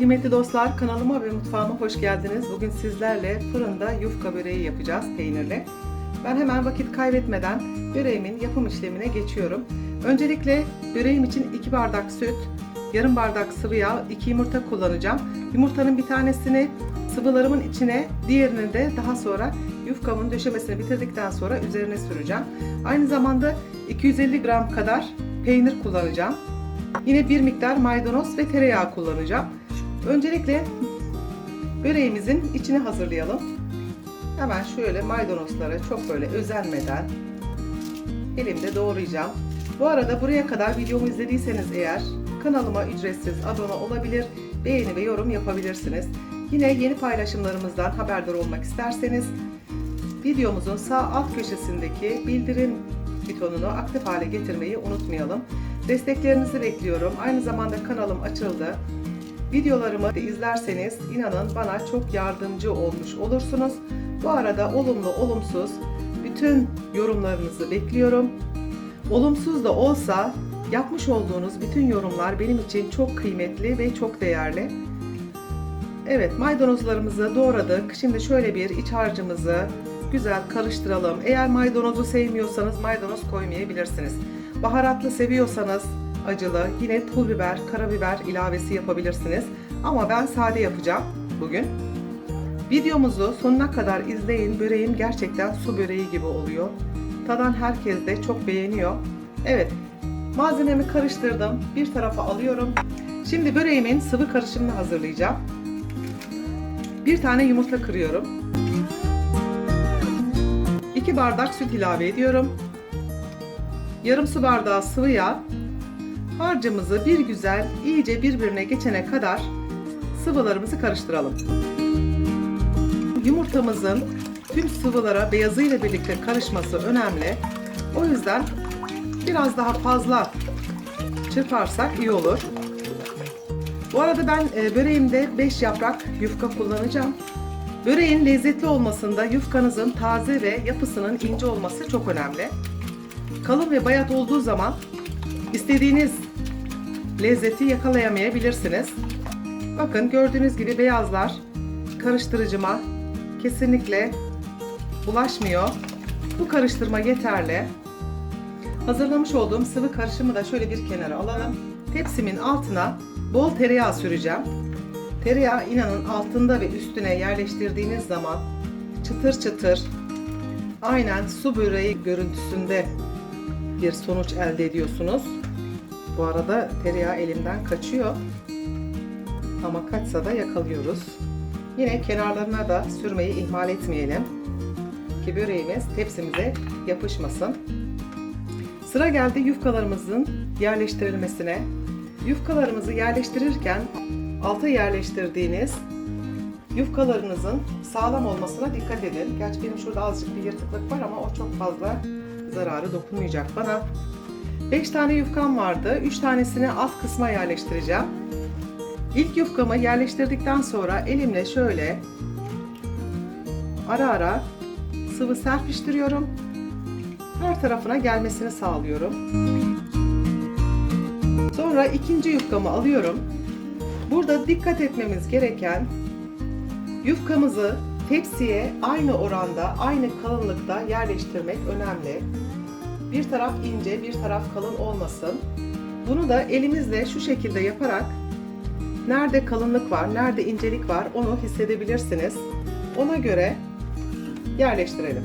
Kıymetli dostlar kanalıma ve mutfağıma hoş geldiniz. Bugün sizlerle fırında yufka böreği yapacağız peynirli. Ben hemen vakit kaybetmeden böreğimin yapım işlemine geçiyorum. Öncelikle böreğim için 2 bardak süt, yarım bardak sıvı yağ, 2 yumurta kullanacağım. Yumurtanın bir tanesini sıvılarımın içine, diğerini de daha sonra yufkamın döşemesini bitirdikten sonra üzerine süreceğim. Aynı zamanda 250 gram kadar peynir kullanacağım. Yine bir miktar maydanoz ve tereyağı kullanacağım. Öncelikle böreğimizin içini hazırlayalım. Hemen şöyle maydanozları çok böyle özenmeden elimde doğrayacağım. Bu arada buraya kadar videomu izlediyseniz eğer kanalıma ücretsiz abone olabilir, beğeni ve yorum yapabilirsiniz. Yine yeni paylaşımlarımızdan haberdar olmak isterseniz videomuzun sağ alt köşesindeki bildirim butonunu aktif hale getirmeyi unutmayalım. Desteklerinizi bekliyorum. Aynı zamanda kanalım açıldı. Videolarımı izlerseniz inanın bana çok yardımcı olmuş olursunuz. Bu arada olumlu olumsuz bütün yorumlarınızı bekliyorum. Olumsuz da olsa yapmış olduğunuz bütün yorumlar benim için çok kıymetli ve çok değerli. Evet maydanozlarımızı doğradık. Şimdi şöyle bir iç harcımızı güzel karıştıralım. Eğer maydanozu sevmiyorsanız maydanoz koymayabilirsiniz. Baharatlı seviyorsanız acılı yine pul biber, karabiber ilavesi yapabilirsiniz. Ama ben sade yapacağım bugün. Videomuzu sonuna kadar izleyin. Böreğim gerçekten su böreği gibi oluyor. Tadan herkes de çok beğeniyor. Evet, malzememi karıştırdım. Bir tarafa alıyorum. Şimdi böreğimin sıvı karışımını hazırlayacağım. Bir tane yumurta kırıyorum. 2 bardak süt ilave ediyorum. Yarım su bardağı sıvı yağ. Harcımızı bir güzel iyice birbirine geçene kadar sıvılarımızı karıştıralım. Yumurtamızın tüm sıvılara beyazıyla birlikte karışması önemli. O yüzden biraz daha fazla çırparsak iyi olur. Bu arada ben e, böreğimde 5 yaprak yufka kullanacağım. Böreğin lezzetli olmasında yufkanızın taze ve yapısının ince olması çok önemli. Kalın ve bayat olduğu zaman istediğiniz lezzeti yakalayamayabilirsiniz. Bakın gördüğünüz gibi beyazlar karıştırıcıma kesinlikle bulaşmıyor. Bu karıştırma yeterli. Hazırlamış olduğum sıvı karışımı da şöyle bir kenara alalım. Tepsimin altına bol tereyağı süreceğim. Tereyağı inanın altında ve üstüne yerleştirdiğiniz zaman çıtır çıtır aynen su böreği görüntüsünde bir sonuç elde ediyorsunuz. Bu arada tereyağı elimden kaçıyor. Ama kaçsa da yakalıyoruz. Yine kenarlarına da sürmeyi ihmal etmeyelim. Ki böreğimiz tepsimize yapışmasın. Sıra geldi yufkalarımızın yerleştirilmesine. Yufkalarımızı yerleştirirken alta yerleştirdiğiniz yufkalarınızın sağlam olmasına dikkat edin. Gerçi benim şurada azıcık bir yırtıklık var ama o çok fazla zararı dokunmayacak bana. 5 tane yufkam vardı. 3 tanesini alt kısma yerleştireceğim. İlk yufkamı yerleştirdikten sonra elimle şöyle ara ara sıvı serpiştiriyorum. Her tarafına gelmesini sağlıyorum. Sonra ikinci yufkamı alıyorum. Burada dikkat etmemiz gereken yufkamızı tepsiye aynı oranda, aynı kalınlıkta yerleştirmek önemli. Bir taraf ince, bir taraf kalın olmasın. Bunu da elimizle şu şekilde yaparak nerede kalınlık var, nerede incelik var onu hissedebilirsiniz. Ona göre yerleştirelim.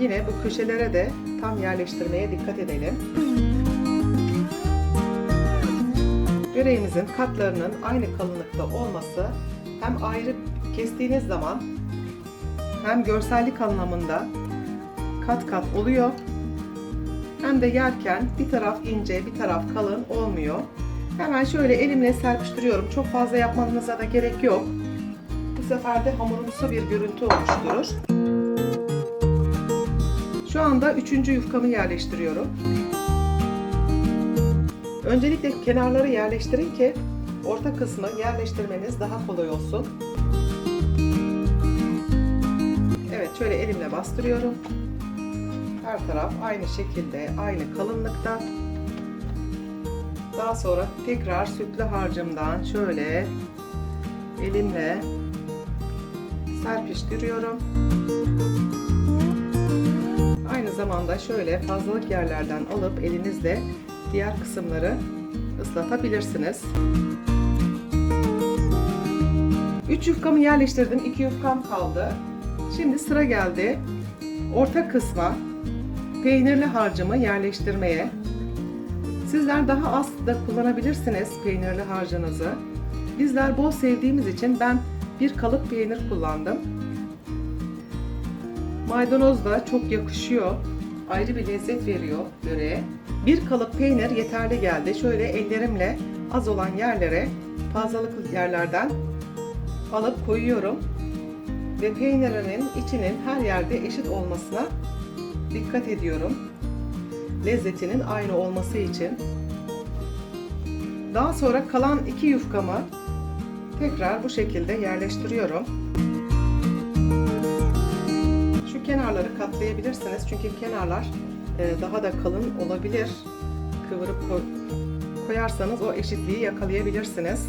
Yine bu köşelere de tam yerleştirmeye dikkat edelim. Böreğimizin katlarının aynı kalınlıkta olması hem ayrı kestiğiniz zaman hem görsellik anlamında kat kat oluyor hem de yerken bir taraf ince bir taraf kalın olmuyor. Hemen şöyle elimle serpiştiriyorum. Çok fazla yapmanıza da gerek yok. Bu sefer de hamurumsu bir görüntü oluşturur. Şu anda üçüncü yufkamı yerleştiriyorum. Öncelikle kenarları yerleştirin ki orta kısmı yerleştirmeniz daha kolay olsun. Evet şöyle elimle bastırıyorum. Her taraf aynı şekilde, aynı kalınlıkta. Daha sonra tekrar sütlü harcımdan şöyle elimle serpiştiriyorum. Aynı zamanda şöyle fazlalık yerlerden alıp elinizle diğer kısımları ıslatabilirsiniz. 3 yufkamı yerleştirdim. 2 yufkam kaldı. Şimdi sıra geldi orta kısma peynirli harcımı yerleştirmeye. Sizler daha az da kullanabilirsiniz peynirli harcınızı. Bizler bol sevdiğimiz için ben bir kalıp peynir kullandım. Maydanoz da çok yakışıyor. Ayrı bir lezzet veriyor böreğe. Bir kalıp peynir yeterli geldi. Şöyle ellerimle az olan yerlere fazlalık yerlerden alıp koyuyorum. Ve peynirimin içinin her yerde eşit olmasına dikkat ediyorum. Lezzetinin aynı olması için. Daha sonra kalan iki yufkamı tekrar bu şekilde yerleştiriyorum. Şu kenarları katlayabilirsiniz çünkü kenarlar e, daha da kalın olabilir. Kıvırıp koy- koyarsanız o eşitliği yakalayabilirsiniz.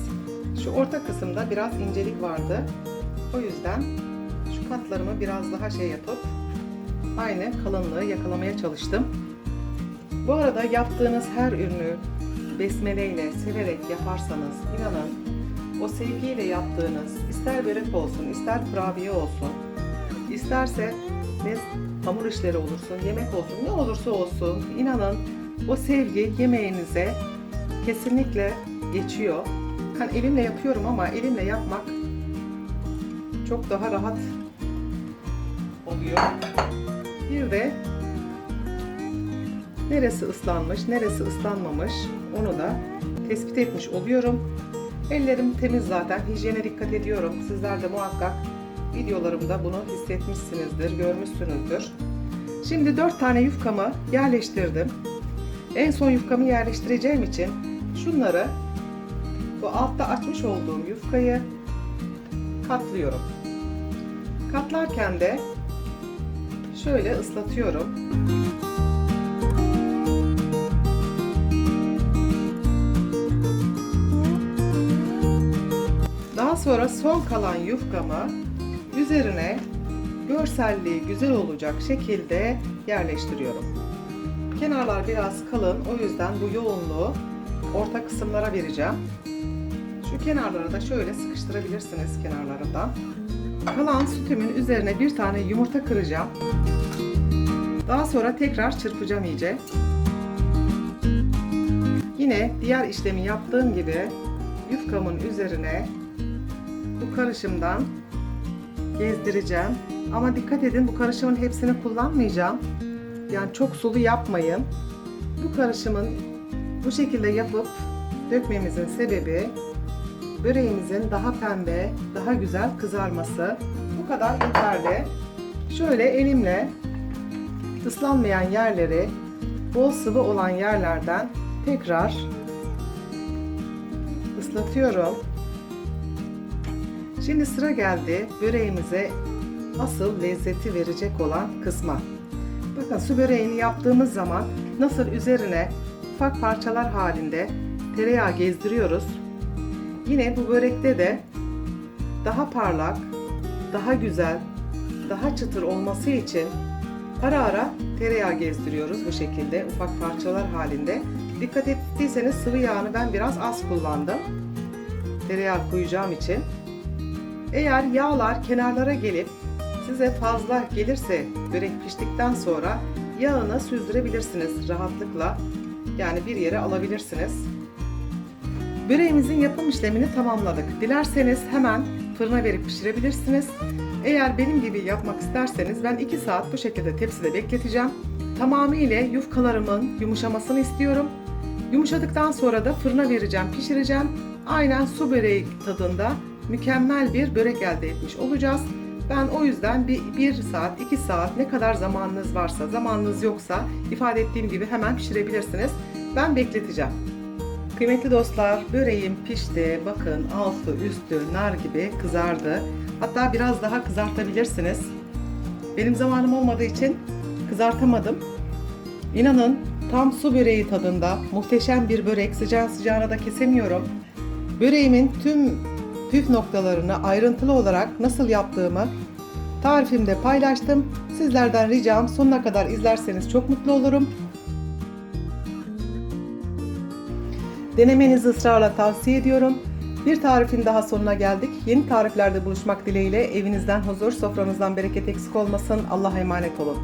Şu orta kısımda biraz incelik vardı. O yüzden şu katlarımı biraz daha şey yapıp aynı kalınlığı yakalamaya çalıştım. Bu arada yaptığınız her ürünü besmeleyle, severek yaparsanız inanın o sevgiyle yaptığınız ister börek olsun, ister kurabiye olsun, isterse ne hamur işleri olursun, yemek olsun, ne olursa olsun inanın o sevgi yemeğinize kesinlikle geçiyor. Hani elimle yapıyorum ama elimle yapmak çok daha rahat oluyor. Bir de neresi ıslanmış, neresi ıslanmamış onu da tespit etmiş oluyorum. Ellerim temiz zaten. Hijyene dikkat ediyorum. Sizler de muhakkak videolarımda bunu hissetmişsinizdir, görmüşsünüzdür. Şimdi 4 tane yufkamı yerleştirdim. En son yufkamı yerleştireceğim için şunları bu altta açmış olduğum yufkayı katlıyorum. Katlarken de şöyle ıslatıyorum. Daha sonra son kalan yufkamı üzerine görselliği güzel olacak şekilde yerleştiriyorum. Kenarlar biraz kalın o yüzden bu yoğunluğu orta kısımlara vereceğim. Şu kenarları da şöyle sıkıştırabilirsiniz kenarlarından. Kalan sütümün üzerine bir tane yumurta kıracağım. Daha sonra tekrar çırpacağım iyice. Yine diğer işlemi yaptığım gibi yufkamın üzerine bu karışımdan gezdireceğim. Ama dikkat edin bu karışımın hepsini kullanmayacağım. Yani çok sulu yapmayın. Bu karışımın bu şekilde yapıp dökmemizin sebebi böreğimizin daha pembe, daha güzel kızarması. Bu kadar yeterli. Şöyle elimle ıslanmayan yerleri bol sıvı olan yerlerden tekrar ıslatıyorum. Şimdi sıra geldi böreğimize asıl lezzeti verecek olan kısma. Bakın su böreğini yaptığımız zaman nasıl üzerine ufak parçalar halinde tereyağı gezdiriyoruz. Yine bu börekte de daha parlak, daha güzel, daha çıtır olması için ara ara tereyağı gezdiriyoruz bu şekilde ufak parçalar halinde. Dikkat ettiyseniz sıvı yağını ben biraz az kullandım. Tereyağı koyacağım için. Eğer yağlar kenarlara gelip size fazla gelirse börek piştikten sonra yağını süzdürebilirsiniz rahatlıkla. Yani bir yere alabilirsiniz. Böreğimizin yapım işlemini tamamladık. Dilerseniz hemen fırına verip pişirebilirsiniz. Eğer benim gibi yapmak isterseniz ben 2 saat bu şekilde tepside bekleteceğim. Tamamıyla yufkalarımın yumuşamasını istiyorum. Yumuşadıktan sonra da fırına vereceğim, pişireceğim. Aynen su böreği tadında mükemmel bir börek elde etmiş olacağız. Ben o yüzden bir, bir saat, iki saat ne kadar zamanınız varsa, zamanınız yoksa ifade ettiğim gibi hemen pişirebilirsiniz. Ben bekleteceğim. Kıymetli dostlar, böreğim pişti. Bakın altı, üstü nar gibi kızardı. Hatta biraz daha kızartabilirsiniz. Benim zamanım olmadığı için kızartamadım. İnanın tam su böreği tadında muhteşem bir börek. Sıcağı sıcağına da kesemiyorum. Böreğimin tüm püf noktalarını ayrıntılı olarak nasıl yaptığımı tarifimde paylaştım. Sizlerden ricam sonuna kadar izlerseniz çok mutlu olurum. Denemenizi ısrarla tavsiye ediyorum. Bir tarifin daha sonuna geldik. Yeni tariflerde buluşmak dileğiyle evinizden huzur, sofranızdan bereket eksik olmasın. Allah'a emanet olun.